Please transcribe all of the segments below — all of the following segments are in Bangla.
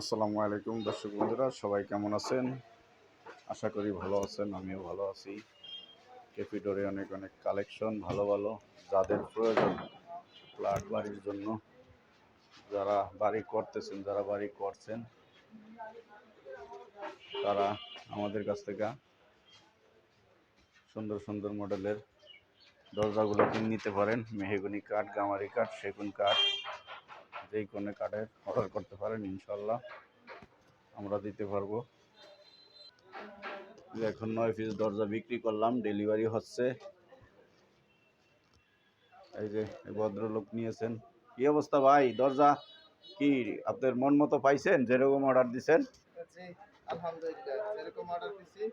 আসসালামু আলাইকুম দর্শক বন্ধুরা, সবাই কেমন আছেন? আশা করি ভালো আছেন, আমিও ভালো আছি। ক্যাপিডোরে অনেক অনেক কালেকশন ভালো ভালো। যাদের প্রয়োজন, ফ্ল্যাট বাড়ির জন্য যারা বাড়ি করতেছেন, যারা বাড়ি করছেন, তারা আমাদের কাছ থেকে সুন্দর সুন্দর মডেলের দরজাগুলো কিনে নিতে পারেন। মেহেগুনি কাঠ, গামারি কাঠ, সেগুন কাঠ। যেই কোনো কাঠের অর্ডার করতে পারেন ইনশাল্লাহ আমরা দিতে পারব। এখন নয় পিস দরজা বিক্রি করলাম ডেলিভারি হচ্ছে। এই যে ভদ্রলোক নিয়েছেন। কি অবস্থা ভাই? দরজা কি আপনার মন মতো পাইছেন? যেরকম অর্ডার দিছেন? আলহামদুলিল্লাহ যেরকম অর্ডার দিছি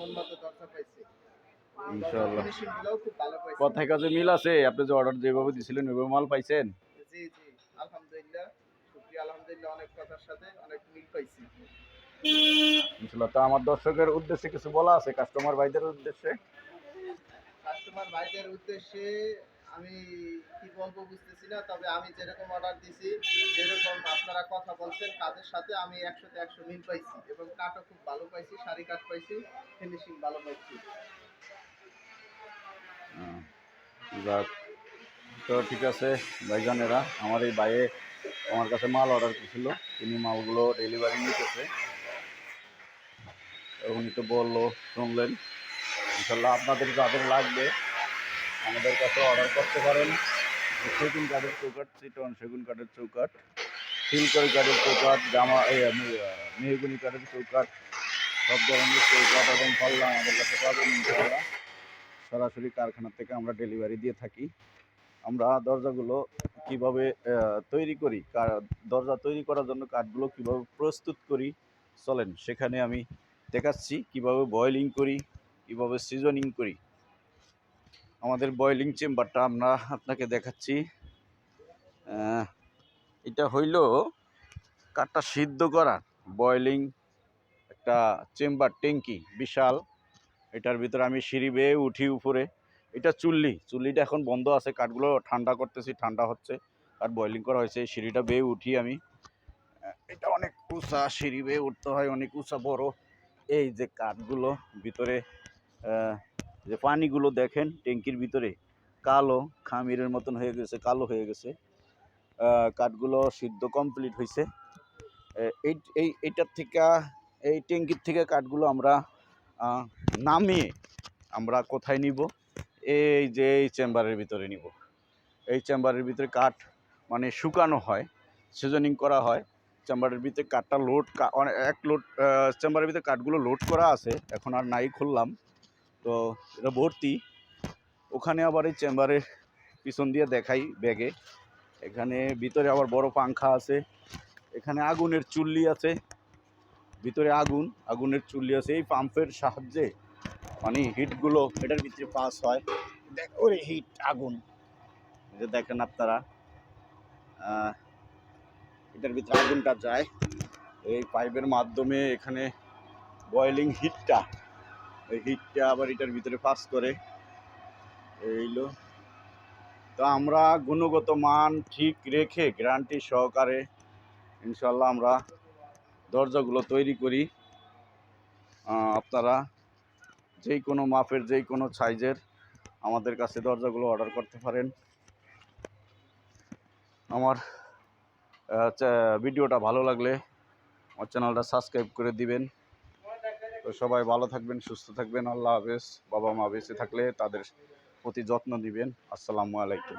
মন মতো দরজা পাইছি। ইনশাআল্লাহ। ফিনিশিং গুলোও খুব ভালো পাইছি। কথায় কাজে মিল আছে আপনি যে অর্ডার যেভাবে দিছিলেন ওইভাবে মাল পাইছেন? জি জি। আলহামদুলিল্লাহ শুকরিয়া আলহামদুলিল্লাহ অনেক কথার সাথে অনেক মিল পাইছি। ইনশাল্লাহ তা আমার দর্শকের উদ্দেশ্যে কিছু বলা আছে কাস্টমার ভাইদের উদ্দেশ্যে? কাস্টমার ভাইদের উদ্দেশ্যে আমি কি বলব বুঝতেছি না তবে আমি যেরকম অর্ডার দিছি যেরকম আপনারা কথা বলছেন কাজের সাথে আমি একশোতে একশো মিল পাইছি এবং কাঠও খুব ভালো পাইছি শাড়ি কাঠ পাইছি ফিনিশিং ভালো পাইছি। যাক। তো ঠিক আছে, ভাইজানেরা, আমার এই বাইয়ে আমার কাছে মাল অর্ডার করেছিল। তিনি মালগুলো ডেলিভারি নিতেছে। উনি তো বলল, শুনলেন। ইনশাল্লাহ আপনাদের যাদের লাগবে, আমাদের কাছে অর্ডার করতে পারেন। সেগুন কাঠের চৌকাট চিটন সেগুন কাঠের চৌকাট সিলকরি কাঠের চৌকাট জামা মেহগুনি কাঠের চৌকাট সব ধরনের চৌকাট এবং পাল্লা আমাদের কাছে পাবেন ইনশাল্লাহ সরাসরি কারখানা থেকে আমরা ডেলিভারি দিয়ে থাকি। আমরা দরজাগুলো কীভাবে তৈরি করি দরজা তৈরি করার জন্য কাঠগুলো কীভাবে প্রস্তুত করি, চলেন সেখানে আমি দেখাচ্ছি কীভাবে বয়েলিং করি, কীভাবে সিজনিং করি। আমাদের বয়েলিং চেম্বারটা আমরা আপনাকে দেখাচ্ছি। এটা হইল কাঠটা সিদ্ধ করার বয়েলিং একটা চেম্বার ট্যাঙ্কি বিশাল। এটার ভিতরে আমি সিঁড়ি বেয়ে উঠি উপরে। এটা চুল্লি, চুল্লিটা এখন বন্ধ আছে, কাঠগুলো ঠান্ডা করতেছি, ঠান্ডা হচ্ছে, আর বয়েলিং করা হয়েছে, এই সিঁড়িটা বেয়ে উঠি আমি। এটা অনেক উঁচা সিঁড়ি, বেয়ে উঠতে হয়, অনেক উঁচা, বড়। এই যে কাঠগুলো ভিতরে যে পানিগুলো দেখেন, ট্যাঙ্কির ভিতরে, কালো খামিরের মতন হয়ে গেছে, কালো হয়ে গেছে। কাঠগুলো সিদ্ধ কমপ্লিট হয়েছে এই এই এইটার থেকে, এই ট্যাঙ্কির থেকে কাঠগুলো আমরা নামিয়ে আমরা কোথায় নিব? এই যে এই চেম্বারের ভিতরে নিব। এই চেম্বারের ভিতরে কাঠ মানে শুকানো হয়, সিজনিং করা হয়। চেম্বারের ভিতরে কাঠটা লোড এক লোড চেম্বারের ভিতরে কাঠগুলো লোড করা আছে, এখন আর নাই খুললাম। তো এটা ভর্তি। ওখানে আবার এই চেম্বারের পিছন দিয়ে দেখাই ব্যাগে। এখানে ভিতরে আবার বড় পাংখা আছে। এখানে আগুনের চুল্লি আছে। ভিতরে আগুন, আগুনের চুল্লি আছে। এই পাম্পের সাহায্যে মানে হিটগুলো এটার ভিতরে পাস হয়। ওরে হিট, আগুন। যে দেখেন আপনারা এটার ভিতরে আগুনটা যায়। এই পাইপের মাধ্যমে এখানে বয়েলিং হিটটা এই হিটটা আবার এটার ভিতরে পাস করে। এইলো তো আমরা গুণগত মান ঠিক রেখে গ্যারান্টি সহকারে ইনশাল্লাহ আমরা দরজাগুলো তৈরি করি। আপনারা যেই কোনো মাপের যেই কোনো সাইজের আমাদের কাছে দরজাগুলো অর্ডার করতে পারেন। আমার ভিডিওটা ভালো লাগলে আমার চ্যানেলটা সাবস্ক্রাইব করে দিবেন। তো সবাই ভালো থাকবেন, সুস্থ থাকবেন, আল্লাহ হাফেজ। বাবা মা বেঁচে থাকলে তাদের প্রতি যত্ন দিবেন আসসালামু আলাইকুম।